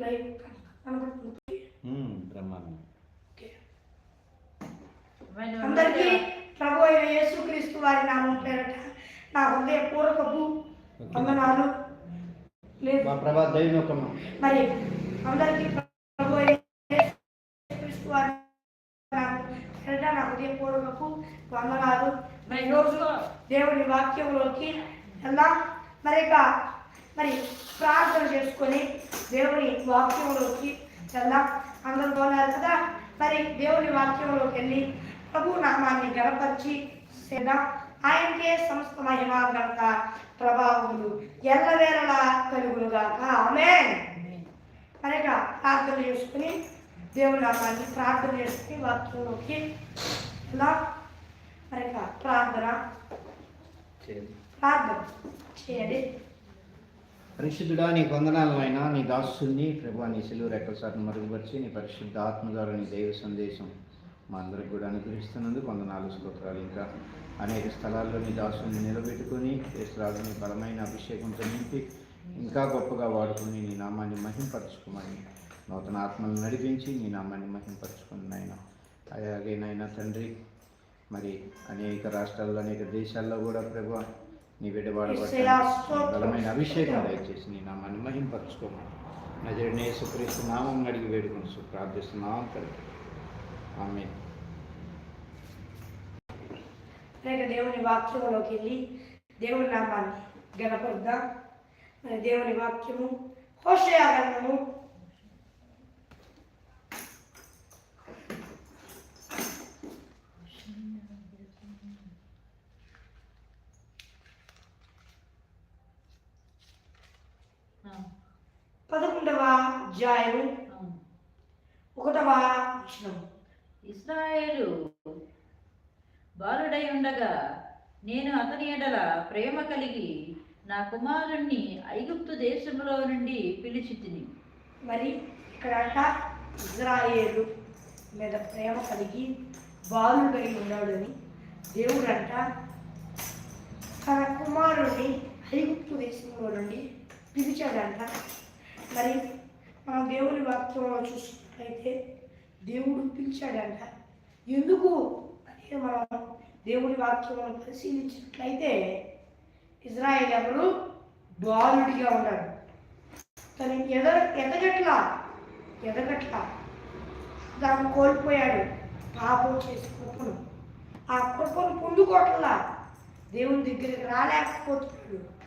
Live కనబడుతుంది బ్రహ్మాండం. అందరికీ ప్రభు అయిన యేసుక్రీస్తు వారి నామం పేరట నా హృదయపూర్వకపు వందనాలు. లేదు. మరి అందరికీ ప్రభు అయిన యేసుక్రీస్తు వారి నామం పేరట నా హృదయపూర్వకపు వందనాలు మరి ఈరోజు దేవుని వాక్యంలోకి వెళ్దాం మరి ఇక మరి ప్రార్థన చేసుకొని దేవుని వాక్యంలోకి వెళ్దాం. అందరూ బాగున్నారు కదా? మరి దేవుని వాక్యంలోకి వెళ్ళి ప్రభు నామాన్ని గణపరిచి చేద్దాం. ఆయనకే సమస్త మహిమ ఘనత ప్రభావములు ఎల్లవేళలా కలుగునుగాక. ఆమేన్. మరి ఇక ప్రార్థన చేసుకుని దేవుని నామాన్ని ప్రార్థన చేసుకుని వాక్యంలోకి వెళ్దాం. మరి ఇక ప్రార్థన. ప్రార్థన చేయండి. పరిశుద్ధుడా నీ వందనాలైనా నీ దాసుని ప్రభు నీ సిలువు రెక్కలసారి మరుగుపరిచి నీ పరిశుద్ధ ఆత్మ ద్వారా నీ దైవ సందేశం మా అందరికి కూడా అనుగ్రహిస్తున్నందుకు వందనాలు స్తోత్రాలు. ఇంకా అనేక స్థలాల్లో నీ దాసుని నిలబెట్టుకొని యేసురాజు బలమైన అభిషేకంతో నింపి ఇంకా గొప్పగా వాడుకొని నీ నామాన్ని మహింపరచుకోమని నూతన ఆత్మలను నడిపించి నీ నామాన్ని మహింపరచుకుని నాయన. అలాగే నాయన తండ్రి మరి అనేక రాష్ట్రాల్లో అనేక దేశాల్లో కూడా ప్రభు నీ బిడ్డ బలమైన అభిషేకం దయచేసి నీ నామాన్ని మహింపరచుకోమని. నజరనే యేసుక్రీస్తు నామం అడిగి వేడుకొని ప్రార్థిస్తున్నాం తండ్రి. ఆమె దేవుని వాక్యంలోకి వెళ్ళి దేవుని నామాన్ని గణపరుద్దాం. మరి దేవుని వాక్యము హోషయ గ్రంథము అధ్యాయము ఒకటవ వచనము ఇస్రాయేలు బాలుడై ఉండగా నేను అతని ఎడల ప్రేమ కలిగి నా కుమారుణ్ణి ఐగుప్తు దేశంలో నుండి పిలిచి తిని మరి ఇక్కడ ఇజ్రాయేలు మీద ప్రేమ కలిగి బాలుడై ఉన్నాడని దేవుడు అంట తన కుమారుడిని ఐగుప్తు దేశంలో నుండి పిలిచాడంట. మరి మనం దేవుని వాక్యంలో చూసినట్లయితే దేవుడు పిలిచాడంట. ఎందుకు? అదే మనం దేవుని వాక్యంలో పరిశీలించినట్లయితే ఇజ్రాయేల్ ఎవరు? బాలుడిగా ఉన్నాడు. తను ఎద ఎదగట్లా? ఎదగట్ల? దాన్ని కోల్పోయాడు పాపం చేసి కృపను ఆ కృపను పొందుకోవట్లా? దేవుని దగ్గరికి రాలేకపోతున్నాడు.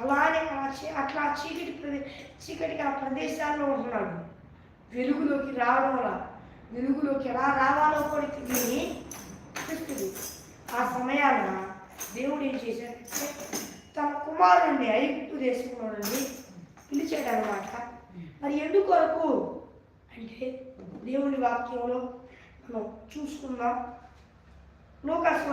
అలానే అలా చీ- అట్లా చీకటి ప్రదే చీకటిగా ఆ ప్రదేశాల్లో ఉంటున్నాడు. వెలుగులోకి రావడం వల్ల వెలుగులోకి ఎలా రావాలో కూడా తెలియని చూస్తుంది ఆ సమయాన దేవుడు ఏం చేశాడంటే తన కుమారుణ్ణి ఐగుప్తు దేశంలో నుండి పిలిచాడు అనమాట మరి ఎందుకొరకు? అంటే దేవుని వాక్యంలో మనం చూసుకుందాం. లోకస్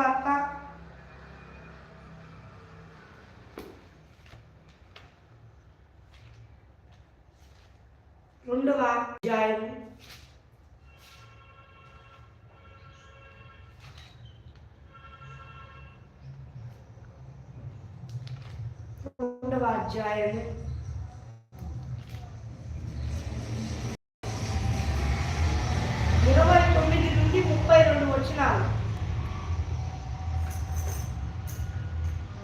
రెండవ అధ్యాయం. రెండవ అధ్యాయం. ఇరవై తొమ్మిది నుండి ముప్పై రెండు వచ్చినాలు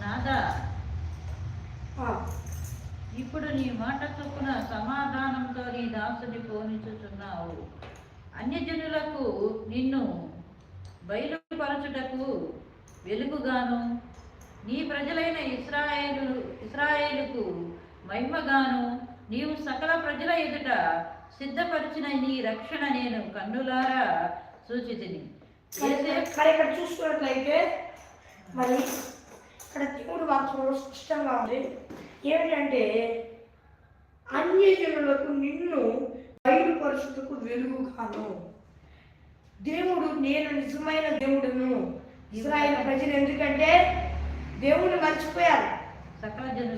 నాదా ఇప్పుడు నీ మాట చొప్పున సమాధానంతో నీ దాసుని పోనిచుచున్నావు. అన్యజనులకు నిన్ను బయలుపరచుటకు వెలుగుగాను నీ ప్రజలైన ఇస్రాయేలు ఇస్రాయేలుకు మహిమగాను నీవు సకల ప్రజల ఎదుట సిద్ధపరిచిన నీ రక్షణ నేను కన్నులారా సూచితిని. మరి ఇక్కడ చూసుకున్నట్లయితే మరి ఇక్కడ దేవుడు వాక్యంలో స్పష్టంగా ఉంది. ఏమిటంటే అన్యజనులకు నిన్ను బయలుపరుచుటకు వెలుగు కాను దేవుడు నేను నిజమైన దేవుడును. ఇజ్రాయెల్ ప్రజలు ఎందుకంటే దేవుడిని మర్చిపోయారు.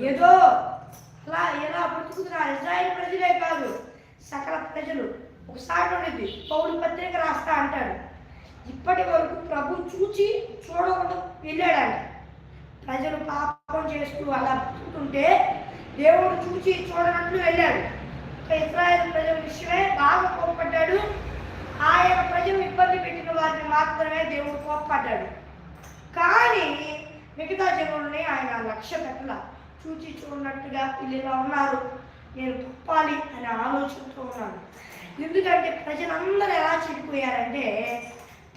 ఏదో అలా ఎలా బ్రతుకుతున్నారు ఇజ్రాయెల్ ప్రజలే కాదు సకల ప్రజలు. ఒకసారి ఉండేది పౌరు పత్రిక రాస్తా అంటాడు. ఇప్పటి వరకు ప్రభు చూచి చూడకుండా వెళ్ళాడంట. ప్రజలు పాపం చేస్తూ అలా బతుకుతుంటే దేవుడు చూచి చూడనట్లు వెళ్ళాడు. ఇస్రాయల్ ప్రజల విషయమే బాగా కోప్పడ్డాడు. ఆయన ప్రజలు ఇబ్బంది పెట్టిన వారిని మాత్రమే దేవుడు కోప్పడ్డాడు. కానీ మిగతా జనుల్ని ఆయన లక్ష్య పెట్టల చూచి చూడనట్టుగా వీళ్ళు ఇలా ఉన్నారు. నేను తప్పాలి అనే ఆలోచనతో ఉన్నాను. ఎందుకంటే ప్రజలందరూ ఎలా చెడిపోయారంటే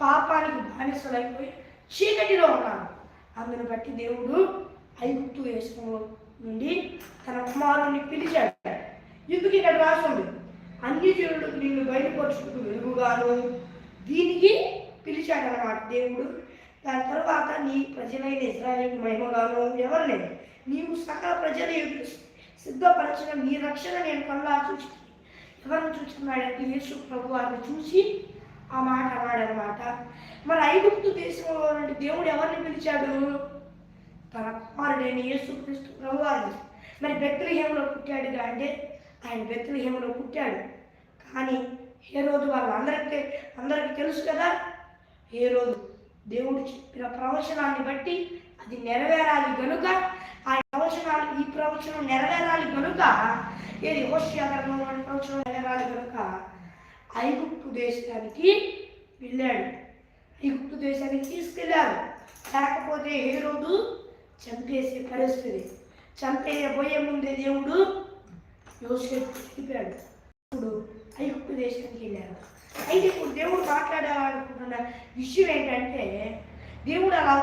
పాపానికి బానిసలైపోయి చీకటిలో ఉన్నాను అందును బట్టి దేవుడు ఐగుప్తు దేశంలో నుండి తన కుమారుణ్ణి పిలిచాడు. ఇందుకు ఇక్కడ రాసింది? అన్ని జనులకు నిన్ను బయటపరుచుకుంటూ వెలుగుగాను దీనికి పిలిచాడనమాట దేవుడు. దాని తర్వాత నీ ప్రజలైన ఇజ్రాయేల్ మహిమగాను ఎవరిని? నీవు సకల ప్రజల ఎదురు సిద్ధపరచిన నీ రక్షణ నేను కల్లా చూసి ఎవరిని చూస్తున్నాడంటే యేసు ప్రభు వారిని చూసి ఆ మాట అన్నాడనమాట. మరి ఐగుప్తు దేశంలో నుండి దేవుడు ఎవరిని పిలిచాడు? తన కుమారుడైన యేసుక్రీస్తు ప్రభువారు ప్రభు వారిని మరి బెత్లహేములో పుట్టాడుగా అంటే ఆయన బెత్లహేములో పుట్టాడు. కానీ ఏ రోజు వాళ్ళందరికీ అందరికీ తెలుసు కదా ఏ రోజు దేవుడు చెప్పిన ప్రవచనాన్ని బట్టి అది నెరవేరాలి గనుక ఆ ప్రవచనాలు ఈ ప్రవచనం నెరవేరాలి గనుక ఏది హోషియాగరణం ప్రవచనం నెరవేరాలి గనుక ఐగుప్తు దేశానికి వెళ్ళాడు. ఐగుప్తు దేశానికి తీసుకెళ్ళారు లేకపోతే ఏ రోజు చంపేసే పరిస్థితి. చంపేయబోయే ముందే దేవుడు యోసేపు చెప్పాడు. ఇప్పుడు ఐగుప్తు దేశానికి వెళ్ళారు అయితే ఇప్పుడు దేవుడు మాట్లాడాలనుకుంటున్న విషయం ఏంటంటే దేవుడు అలా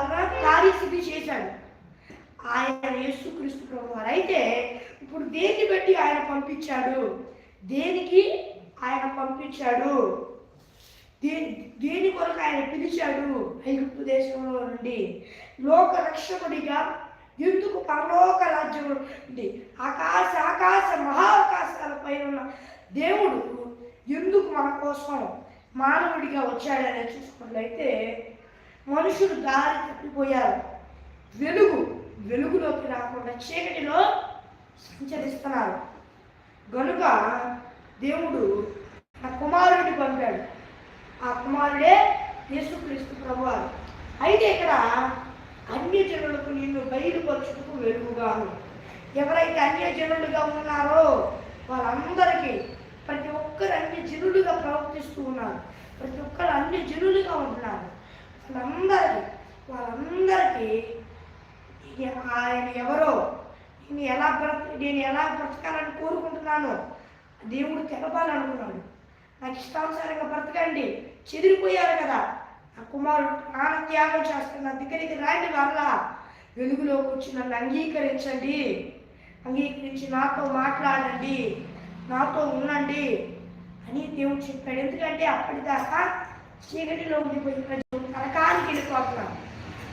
కార్యసిద్ధి చేశాడు. ఆయన యేసుక్రీస్తు ప్రభు వారు అయితే ఇప్పుడు దేన్ని బట్టి ఆయన పంపించాడు? దేనికి? ఆయన పంపించాడు. దీని దీని కొరకు ఆయన పిలిచాడు? ఐగుప్తు దేశంలో నుండి. లోక రక్షకుడిగా ఎందుకు పరలోక రాజ్యం నుండి? ఆకాశ ఆకాశ మహాకాశాల పైన ఉన్న దేవుడు ఎందుకు మన కోసం మానవుడిగా వచ్చాడని చూసుకున్నట్లయితే మనుషులు దారి తప్పిపోయారు. వెలుగు వెలుగులోకి రాకుండా చీకటిలో సంచరిస్తున్నారు. గనుక దేవుడు నా కుమారుడిని పంపాడు. ఆ కుమారుడే యేసుక్రీస్తు ప్రభువారు. అయితే ఇక్కడ అన్య జనులకు నిన్ను బయలుపరచుటకు వెలుగుగాను. ఎవరైతే అన్య జనులుగా ఉన్నారో వాళ్ళందరికీ ప్రతి ఒక్కరు అన్య జనులుగా ప్రవర్తిస్తూ ఉన్నారు. ప్రతి ఒక్కరు అన్య జనులుగా ఉంటున్నారు వాళ్ళందరికీ వాళ్ళందరికీ ఆయన ఎవరో నేను ఎలా బ్రత నేను ఎలా బ్రతకాలని కోరుకుంటున్నాను దేవుడు తెలపాలనుకున్నాడు. నాకు ఇష్టానుసారంగా బ్రతకండి. చెదిరిపోయారు కదా. ఆ కుమారుడు ప్రాణ త్యాగం చేస్తున్న దగ్గరికి రాండి వల్ల వెలుగులోకి వచ్చి నన్ను అంగీకరించండి. అంగీకరించి నాతో మాట్లాడండి. నాతో ఉండండి అని దేవుడు చెప్పాడు. ఎందుకంటే అప్పటిదాకా చీకటిలో ఉండిపోయిన ప్రజలు నరకానికి వెళ్ళిపోతున్నారు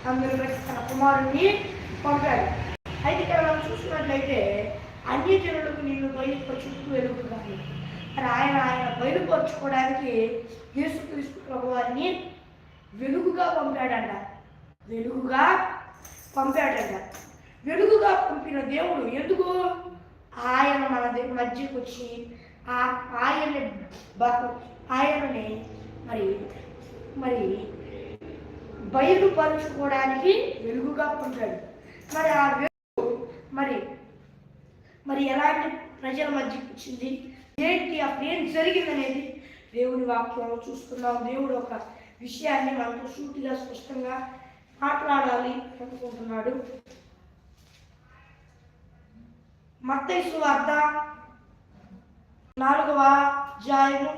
అందులో బట్టి తన కుమారుడిని పంపాడు. అయితే ఇక్కడ మనం చూసినట్లయితే అన్ని జనులకు నిన్ను బయలుపరుచుకుంటూ వెలుగుతున్నాను మరి ఆయన ఆయన బయలుపరుచుకోవడానికి యేసుక్రీస్తు ప్రభు వారిని వెలుగుగా పంపాడంట. వెలుగుగా పంపాడంట. వెలుగుగా పంపిన దేవుడు ఎందుకు? ఆయన మన మధ్యకు వచ్చి ఆ ఆయన్ని ఆయనని మరి మరి బయలుపరుచుకోవడానికి వెలుగుగా పంపాడు. మరి ఆ వెలుగు మరి మరి ఎలాంటి ప్రజల మధ్య వచ్చింది? ఏంటి అప్పుడు ఏం జరిగిందనేది దేవుని వాక్యంలో చూస్తున్నాం. దేవుడు ఒక విషయాన్ని మనకు సూటిగా స్పష్టంగా మాట్లాడాలి అనుకుంటున్నాడు. మత్తైసు వార్త నాలుగవ అధ్యాయము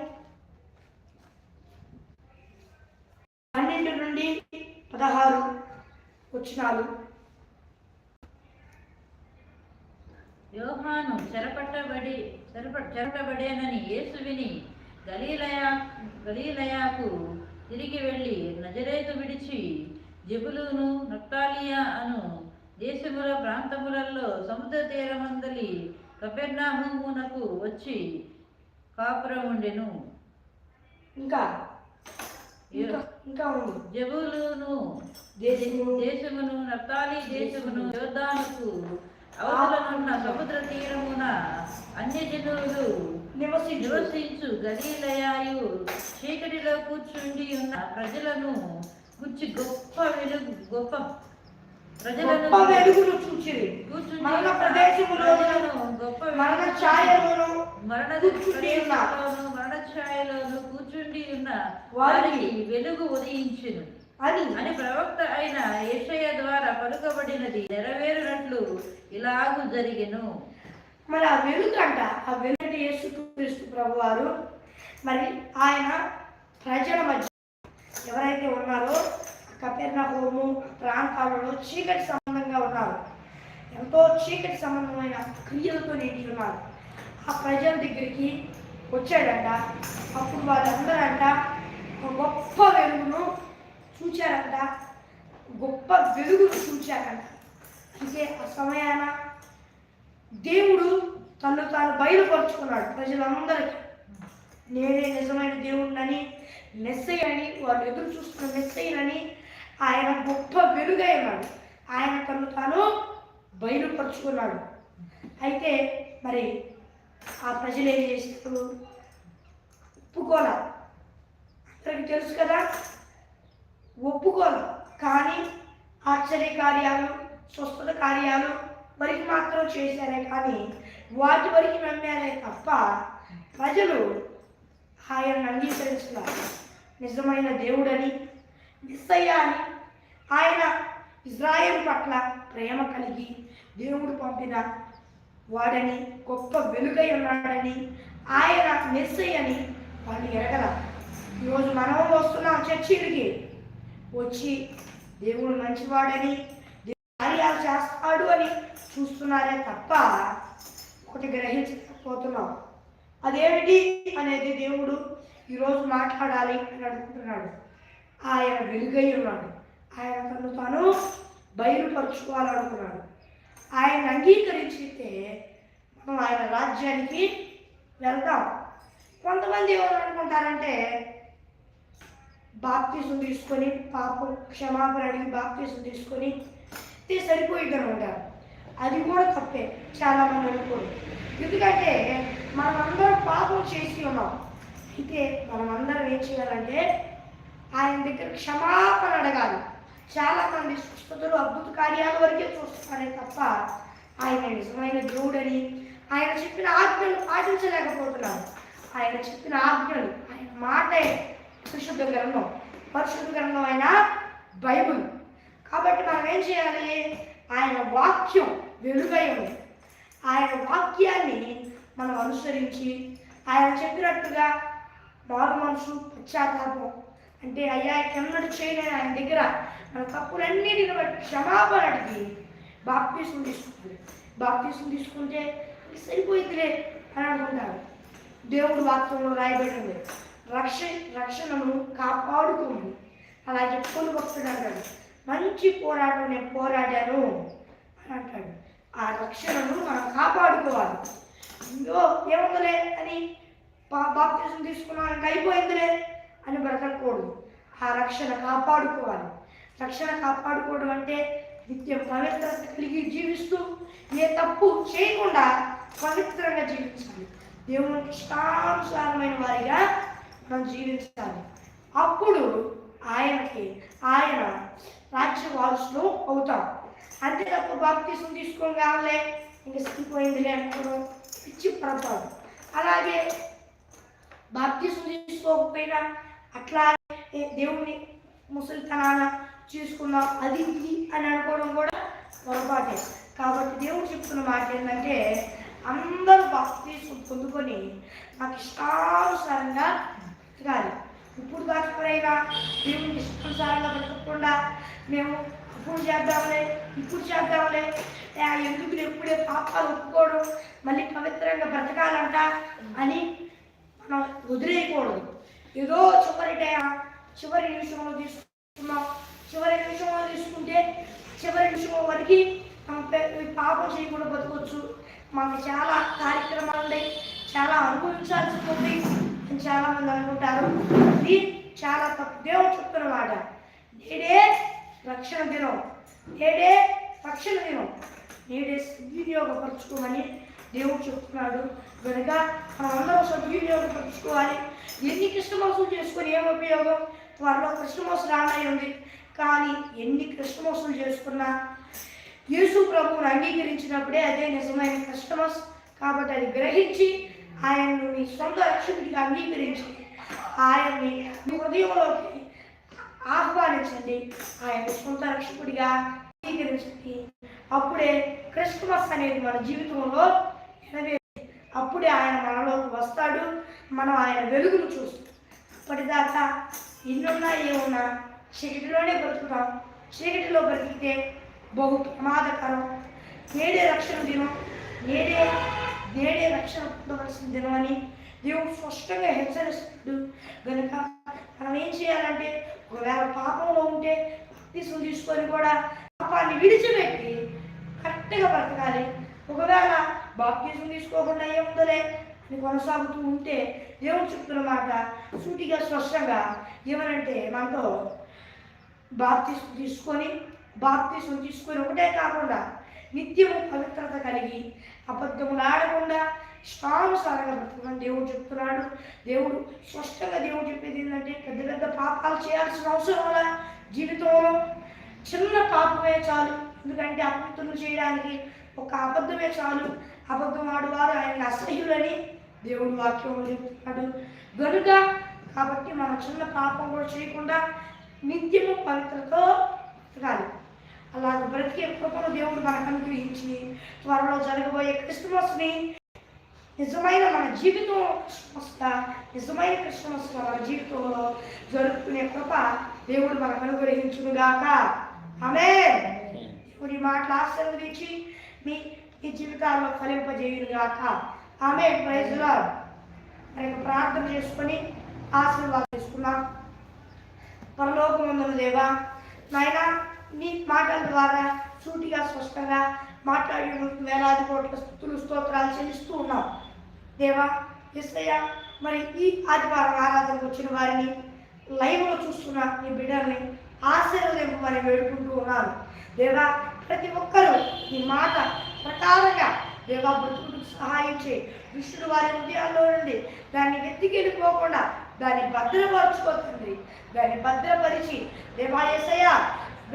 పన్నెండు నుండి పదహారు వచ్చినాలు యోహాను చెరపట్టబడి చెరప చెరపబడేనని యేసు విని గలీలయా గలీలయాకు తిరిగి వెళ్ళి నజరేతు విడిచి జబులును నప్తాలియా అను దేశముల ప్రాంతములలో సముద్ర తీరమందలి కపెర్నాహూమునకు వచ్చి కాపురం ఉండెను ఇంకా జబులును దేశము దేశమును నప్తాలి దేశమును. యోర్దానుకు అవతలనున్న సముద్ర తీరమున అన్యజనులు నివసించు. గలీలయాయు చీకటిలో కూర్చుండి ఉన్న ప్రజలను గుచ్చి గొప్ప వెలుగు గొప్ప ప్రజలను వెలుగును కూర్చుండి మరణ ఉన్న ప్రదేశములో ప్రజలను గొప్ప మరణ ఛాయలోను మరణ మరణ ఛాయలోను కూర్చుండి ఉన్న వారికి వెలుగు ఉదయించును. అని అని ప్రవక్త అయిన యెషయ ద్వారా పలుకబడినది నెరవేరునట్లు ఇలాగు జరిగెను. మరి ఆ వెలుగు అంట ఆ వెలుగు యేసుక్రీస్తు ప్రభు వారు మరి ఆయన ప్రజల మధ్య ఎవరైతే ఉన్నారో కపెర్నహోము ప్రాంతాలలో చీకటి సంబంధంగా ఉన్నారు. ఎంతో చీకటి సంబంధమైన క్రియలతో నిండి ఉన్నారు. ఆ ప్రజల దగ్గరికి వచ్చాడంట. అప్పుడు వాళ్ళందరంట ఒక గొప్ప వెలుగును చూచారంట. గొప్ప వెలుగును చూచారంట. అంటే ఆ సమయాన దేవుడు తను తాను బయలుపరుచుకున్నాడు. ప్రజలందరికీ నేనే నిజమైన దేవుడినని మెస్సయ్యని వాళ్ళు ఎదురు చూస్తున్న మెస్సయ్యనని ఆయన గొప్ప వెలుగైనాడు ఉన్నాడు. ఆయన తను తాను బయలుపరుచుకున్నాడు. అయితే మరి ఆ ప్రజలు ఏం చేసినప్పుడు ఒప్పుకోలే. అందరికి తెలుసు కదా? ఒప్పుకోను. కానీ ఆశ్చర్య కార్యాలు స్వస్థత కార్యాలు వరకు మాత్రం చేశారే కానీ వాటి వరకు నమ్మారే తప్ప ప్రజలు ఆయన అంగీకరించున్నారు నిజమైన దేవుడని నిస్సయ్య అని ఆయన ఇజ్రాయెల్ పట్ల ప్రేమ కలిగి దేవుడు పంపిన వాడని గొప్ప వెలుగై ఉన్నాడని ఆయన మెస్సయ్య అని వాళ్ళు ఎరగల. ఈరోజు మనం వస్తున్నాం చర్చిలకి వచ్చి దేవుడు మంచివాడని కార్యాలు చేస్తాడు అని చూస్తున్నారే తప్ప ఒకటి గ్రహించకపోతున్నాం అదేమిటి అనేది దేవుడు ఈరోజు మాట్లాడాలి అని అనుకుంటున్నాడు. ఆయన వెలుగై ఉన్నాడు. ఆయన తను తాను బయలుపరుచుకోవాలనుకున్నాడు. ఆయన అంగీకరించితే మనం ఆయన రాజ్యానికి వెళ్తాం కొంతమంది ఎవరు అనుకుంటారంటే బాప్తీసం తీసుకొని పాపం క్షమాపణ అడిగి బాప్తీసం తీసుకొని ఇది సరిపోయిద్దని ఉంటారు అది కూడా తప్పే. చాలామంది అనుకోరు. ఎందుకంటే మనం అందరం పాపం చేసి ఉన్నాం. అయితే మనం అందరం ఏం చేయాలంటే ఆయన దగ్గర క్షమాపణ అడగాలి. చాలామంది స్వస్థతలు అద్భుత కార్యాల వరకే చూస్తున్నారే తప్ప ఆయన నిజమైన దేవుడని ఆయన చెప్పిన ఆజ్ఞలు పాటించలేకపోతున్నారు. ఆయన చెప్పిన ఆజ్ఞలు ఆయన మాటే పరిశుద్ధ గ్రంథం. పరిశుద్ధ గ్రంథం అయిన బైబుల్. కాబట్టి మనం ఏం చేయాలి? ఆయన వాక్యం వెలుగై ఉంది. ఆయన వాక్యాన్ని మనం అనుసరించి ఆయన చెప్పినట్టుగా మారు మనసు పశ్చాత్తాపం. అంటే అయ్యా ఎన్నడు చేయలేని ఆయన దగ్గర మన తప్పులన్నిటిని బట్టి క్షమాపణ అడిగి బాప్తీసం తీసుకుంటుంది. బాప్తీసం తీసుకుంటే సరిపోయిందిలే అని అనుకుంటారు దేవుడు వాక్యంలో రాయబడింది. రక్ష రక్షణను కాపాడుకోండి. అలా చెప్పుకొని భక్తుడు అంటాడు మంచి పోరాటం నేను పోరాడాను అని అంటాడు. ఆ రక్షణను మనం కాపాడుకోవాలి. అయ్యో ఏముందిలే అని బాప్తిజం తీసుకున్నాక అయిపోయిందిలే అని బ్రతకూడదు ఆ రక్షణ కాపాడుకోవాలి. రక్షణ కాపాడుకోవడం అంటే నిత్యం పవిత్రత కలిగి జీవిస్తూ ఏ తప్పు చేయకుండా పవిత్రంగా జీవించాలి. దేవునికి ఇష్టానుసారమైన వారిగా మనం జీవించాలి. అప్పుడు ఆయనకి ఆయన రాజ్య వారసులు అవుతాం అంతే తప్ప బాప్తీసం కావాలి ఇంక సరిపోయిందిలే అనుకోవడం పిచ్చి పడతాడు అలాగే బాప్తీసం తీసుకోకపోయినా అట్లా దేవుణ్ణి ముసలితనాన చూసుకున్నాం అది ఇది అని అనుకోవడం కూడా పొరపాటే. కాబట్టి దేవుడు చెప్తున్న మాట ఏంటంటే అందరూ బాప్తీసం పొందుకొని నాకు ఇష్టానుసారంగా కాదు ఇప్పుడు దాకపోయినా మేము ఇష్టానుసారంగా బ్రతకకుండా మేము అప్పుడు చేద్దాంలే ఇప్పుడు చేద్దాంలే. ఎందుకు ఎప్పుడే పాపాలు ఒప్పుకోవడం మళ్ళీ పవిత్రంగా బ్రతకాలంట అని మనం వదిలేయకూడదు. ఏదో చివరి టైం చివరి నిమిషంలో తీసుకున్నాం చివరి నిమిషంలో తీసుకుంటే చివరి నిమిషం వరకు మనం పాపం చేయకుండా బతకొచ్చు. మాకు చాలా కార్యక్రమాలు ఉన్నాయి చాలా అనుభవించాల్సి ఉంది. అని చాలా మంది అనుకుంటారు. ఇది చాలా తప్పు. దేవుడు చెప్తున్న మాట. నేడే రక్షణ దినం. నేడే రక్షణ దినం. నేడే సద్వినియోగపరచుకోమని దేవుడు చెప్తున్నాడు. కనుక మనం అందరం సద్వినియోగపరచుకోవాలి. ఎన్ని క్రిస్టమస్లు చేసుకొని ఏం ఉపయోగం? త్వరలో కృష్ణమోసలు రానై ఉంది. కానీ ఎన్ని కృష్ణమోసాలు చేసుకున్నా యేసు ప్రభువును అంగీకరించినప్పుడే అదే నిజమైన కస్టమర్స్ కాబట్టి అది గ్రహించి ఆయన్ను మీ సొంత రక్షకుడిగా అంగీకరించి. ఆయన్ని మీ హృదయంలోకి ఆహ్వానించండి. ఆయన సొంత రక్షకుడిగా అంగీకరించండి. అప్పుడే క్రిస్మస్ అనేది మన జీవితంలో నెరవేరు అప్పుడే ఆయన మనలోకి వస్తాడు మనం ఆయన వెలుగును చూస్తాం. అప్పటిదాకా ఇన్నున్నా ఏమున్నా చీకటిలోనే బ్రతుకుతాం. చీకటిలో బ్రతికితే బహు ప్రమాదకరం. నేడే రక్షణ దినం నేడే నేడే రక్షణ పొందవలసిన దినమని దేవుడు స్పష్టంగా హెచ్చరిస్తున్నాడు. కనుక మనం ఏం చేయాలంటే ఒకవేళ పాపంలో ఉంటే బాప్తీసం తీసుకొని కూడా పాపాన్ని విడిచిపెట్టి కరెక్ట్గా బ్రతకాలి. ఒకవేళ బాప్తీసం తీసుకోకుండా ఏముందలే అని కొనసాగుతూ ఉంటే దేవుడు చెప్తున్న మాట సూటిగా స్పష్టంగా ఏమనంటే మనతో బాప్తీసం తీసుకొని బాప్తీసం తీసుకొని ఒకటే కాకుండా నిత్యము పవిత్రత కలిగి అబద్ధములు ఆడకుండా ఇష్టానుసారంగా బ్రతకమని దేవుడు చెప్తున్నాడు. దేవుడు స్పష్టంగా దేవుడు చెప్పేది ఏంటంటే పెద్ద పెద్ద పాపాలు చేయాల్సిన అవసరం వల్ల జీవితంలో చిన్న పాపమే చాలు. ఎందుకంటే అపవిత్రులు చేయడానికి ఒక అబద్ధమే చాలు. అబద్ధం ఆడువారు ఆయన అసహ్యులని దేవుడు వాక్యం చెప్తున్నాడు. గనుక కాబట్టి మనం చిన్న పాపం కూడా చేయకుండా నిత్యము పవిత్రతో బ్రతకాలి. అలాగ బ్రతికే కృపను దేవుడు మనకు అనుగ్రహించి త్వరలో జరగబోయే క్రిస్మస్ని నిజమైన మన జీవితం క్రిస్మస్గా నిజమైన క్రిస్మస్ మన జీవితంలో జరుపుకునే కృప దేవుడు మనకు అనుగ్రహించునుగాక. ఆమె ఇప్పుడు ఈ మాటలు ఆశీర్వదించి మీ మీ జీవితాల్లో ఫలింపజేయునుగాక. ఆమె ప్రైజ్లో మరి ప్రార్థన చేసుకొని ఆశీర్వాదం తీసుకున్నాం ఉందను దేవా నాయన నీ మాటల ద్వారా సూటిగా స్పష్టంగా మాట్లాడి వేలాది కోట్ల స్థుతులు స్తోత్రాలు చెల్లిస్తూ ఉన్నాం. దేవా ఇస్తయ్య మరి ఈ ఆదివారం ఆరాధనకు వచ్చిన వారిని లైవ్లో చూస్తున్న నీ బిడ్డల్ని ఆశీర్వదింపమని వేడుకుంటూ ఉన్నాను. దేవా ప్రతి ఒక్కరూ ఈ మాట ప్రకారంగా దేవా బ్రతుకులకు సహాయం చేయి. దుష్టుడు వారి హృదయాల్లో నుండి దాన్ని వెతికెళ్ళిపోకుండా దాన్ని భద్రపరచుకోతుంది దాన్ని భద్రపరిచి దేవా యేసయ్య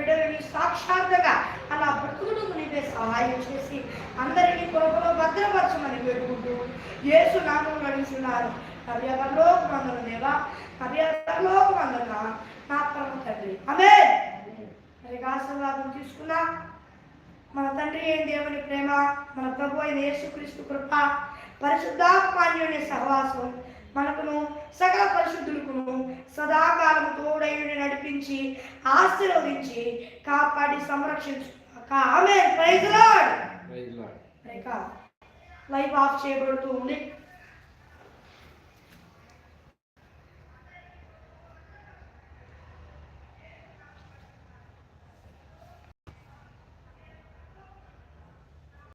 బిడ్డలని సాక్షాత్తుగా అలా బ్రతుకుడు నీవే సహాయం చేసి అందరినీ కొరకులో భద్రపరచమని పెట్టుకుంటూ యేసు నామం నడుస్తున్నారు కర్యాపరలోకి వందన దేవా కర్యాపరలోకి వందన నా పరమ తండ్రి. అమే మరి ఆశీర్వాదం తీసుకున్నా మన తండ్రి అయిన దేవుని ప్రేమ మన ప్రభు అయిన యేసుక్రీస్తు కృప పరిశుద్ధాత్మాన్యుని సహవాసం మనకును సకల పరిశుద్ధులకును సదాకాలం తోడైన నడిపించి ఆశీర్వదించి కాపాడి సంరక్షించు ఆమె ప్రైజ్ లైవ్ ఆఫ్ చేయబడుతూ ఉంది.